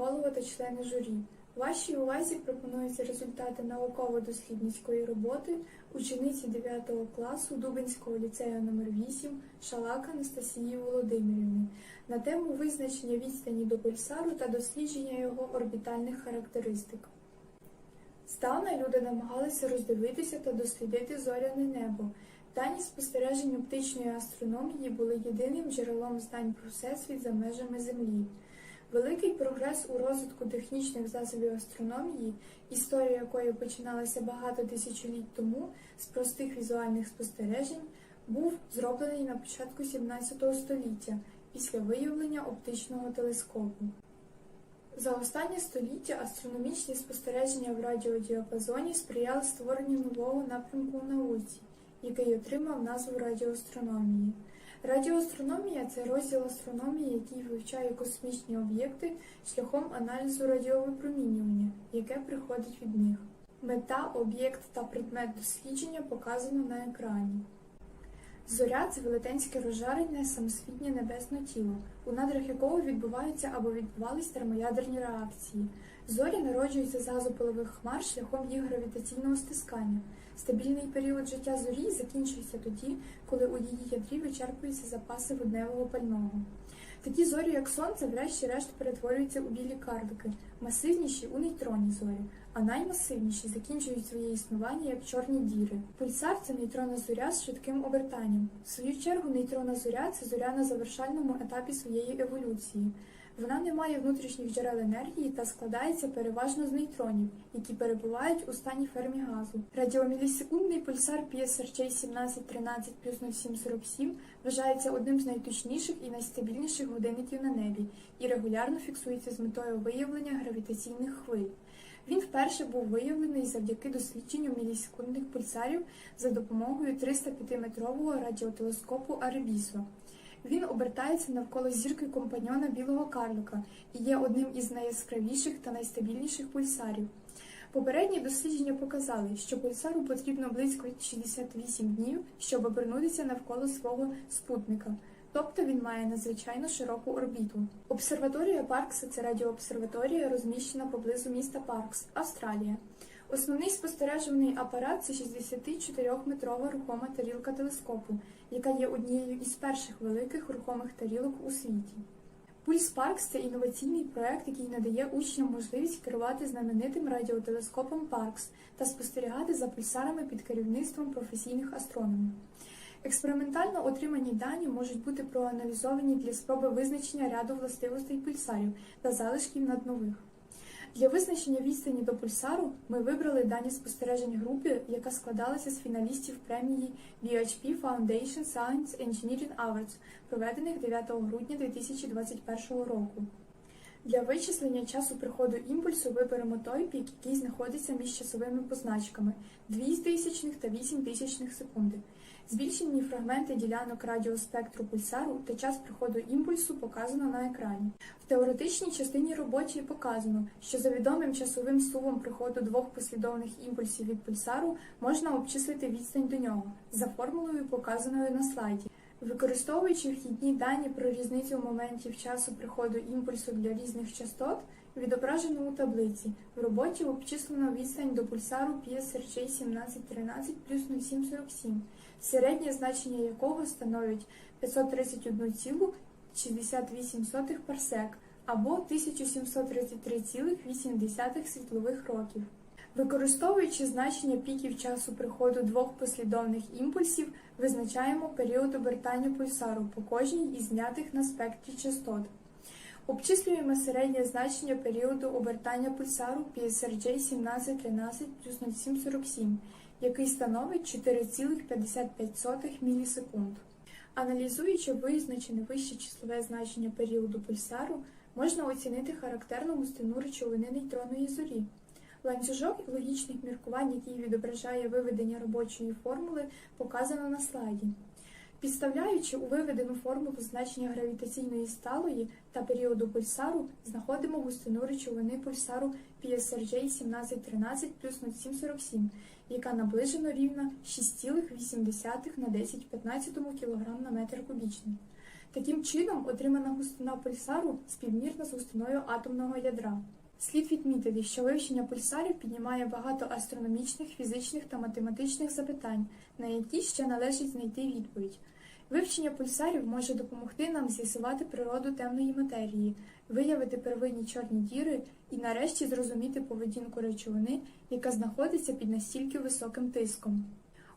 голова та члени журі. Вашій увазі пропонуються результати науково-дослідницької роботи учениці 9 класу Дубинського ліцею номер 8 Шалак Анастасії Володимирівни на тему визначення відстані до пульсару та дослідження його орбітальних характеристик. Здавна люди намагалися роздивитися та дослідити зоряне небо. Дані спостережень оптичної астрономії були єдиним джерелом знань про всесвіт за межами Землі. Великий прогрес у розвитку технічних засобів астрономії, історія якої починалася багато тисячоліть тому з простих візуальних спостережень, був зроблений на початку 17 століття після виявлення оптичного телескопу. За останнє століття астрономічні спостереження в радіодіапазоні сприяли створенню нового напрямку в науці, який отримав назву радіоастрономії. Радіоастрономія це розділ астрономії, який вивчає космічні об'єкти шляхом аналізу радіовипромінювання, яке приходить від них. Мета, об'єкт та предмет дослідження показано на екрані. Зоря це велетенське розжарене самосвітнє небесне тіло, у надрах якого відбуваються або відбувались термоядерні реакції. Зорі народжуються з газопилових хмар шляхом їх гравітаційного стискання. Стабільний період життя зорі закінчується тоді, коли у її ядрі вичерпуються запаси водневого пального. Такі зорі, як сонце, врешті-решт перетворюються у білі карлики, масивніші у нейтронні зорі, а наймасивніші закінчують своє існування як чорні діри. Пульсар це нейтронна зоря з швидким обертанням. В свою чергу нейтронна зоря це зоря на завершальному етапі своєї еволюції. Вона не має внутрішніх джерел енергії та складається переважно з нейтронів, які перебувають у стані фермі газу. Радіомілісекундний пульсар PSRJ 1713 плюс 0747 вважається одним з найточніших і найстабільніших годинників на небі і регулярно фіксується з метою виявлення гравітаційних хвиль. Він вперше був виявлений завдяки дослідженню мілісекундних пульсарів за допомогою 305-метрового радіотелескопу Аребісо. Він обертається навколо зірки компаньона білого карлика і є одним із найяскравіших та найстабільніших пульсарів. Попередні дослідження показали, що пульсару потрібно близько 68 днів, щоб обернутися навколо свого спутника, тобто він має надзвичайно широку орбіту. Обсерваторія Паркса це радіообсерваторія, розміщена поблизу міста Паркс, Австралія. Основний спостережуваний апарат це 64-метрова рухома тарілка телескопу, яка є однією із перших великих рухомих тарілок у світі. Пульс Паркс це інноваційний проект, який надає учням можливість керувати знаменитим радіотелескопом Паркс та спостерігати за пульсарами під керівництвом професійних астрономів. Експериментально отримані дані можуть бути проаналізовані для спроби визначення ряду властивостей пульсарів та залишків наднових. Для визначення відстані до пульсару ми вибрали дані спостережень групи, яка складалася з фіналістів премії VHP Foundation Science Engineering Awards, проведених 9 грудня 2021 року. Для вичислення часу приходу імпульсу виберемо той пік, який знаходиться між часовими позначками 2 тисячних та 8 тисячних секунди. Збільшені фрагменти ділянок радіоспектру пульсару та час приходу імпульсу показано на екрані. В теоретичній частині робочій показано, що за відомим часовим сувом приходу двох послідовних імпульсів від пульсару можна обчислити відстань до нього за формулою, показаною на слайді. Використовуючи вхідні дані про різницю моментів часу приходу імпульсу для різних частот, відображено у таблиці. В роботі обчислено відстань до пульсару PSRJ 1713 плюс 0747, середнє значення якого становить 531,68 парсек або 1733,8 світлових років. Використовуючи значення піків часу приходу двох послідовних імпульсів, визначаємо період обертання пульсару по кожній із знятих на спектрі частот. Обчислюємо середнє значення періоду обертання пульсару PSRJ 1713 плюс 0747, який становить 4,55 мілісекунд. Аналізуючи визначене вище числове значення періоду пульсару, можна оцінити характерну густину речовини нейтронної зорі. Ланцюжок логічних міркувань, який відображає виведення робочої формули, показано на слайді. Підставляючи у виведену формулу значення гравітаційної сталої та періоду пульсару, знаходимо густину речовини пульсару PSRJ 1713 плюс 0747, яка наближено рівна 6,8 на 10 15 кг на метр кубічний. Таким чином, отримана густина пульсару співмірна з густиною атомного ядра. Слід відмітити, що вивчення пульсарів піднімає багато астрономічних, фізичних та математичних запитань, на які ще належить знайти відповідь. Вивчення пульсарів може допомогти нам з'ясувати природу темної матерії, виявити первинні чорні діри і нарешті зрозуміти поведінку речовини, яка знаходиться під настільки високим тиском.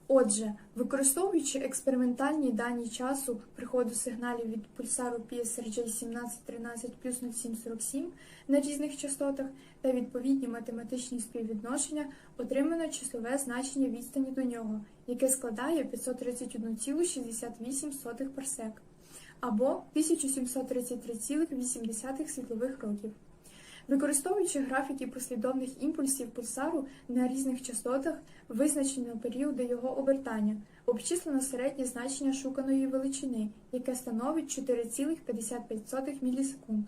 Отже, використовуючи експериментальні дані часу приходу сигналів від пульсару PSRJ 1713 плюс 0747 на різних частотах та відповідні математичні співвідношення, отримано часове значення відстані до нього, яке складає 531,68 парсек або 1733,8 світлових років. Використовуючи графіки послідовних імпульсів пульсару на різних частотах, визначено періоди його обертання, обчислено середнє значення шуканої величини, яке становить 4,55 мілісекунд,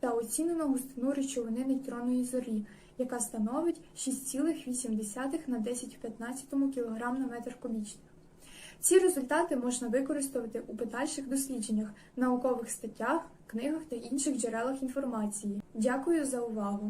та оцінено густину речовини нейтронної зорі, яка становить 6,8 на 1015 кг на метр кубічний. Ці результати можна використовувати у подальших дослідженнях, наукових статтях, книгах та інших джерелах інформації. Дякую за увагу!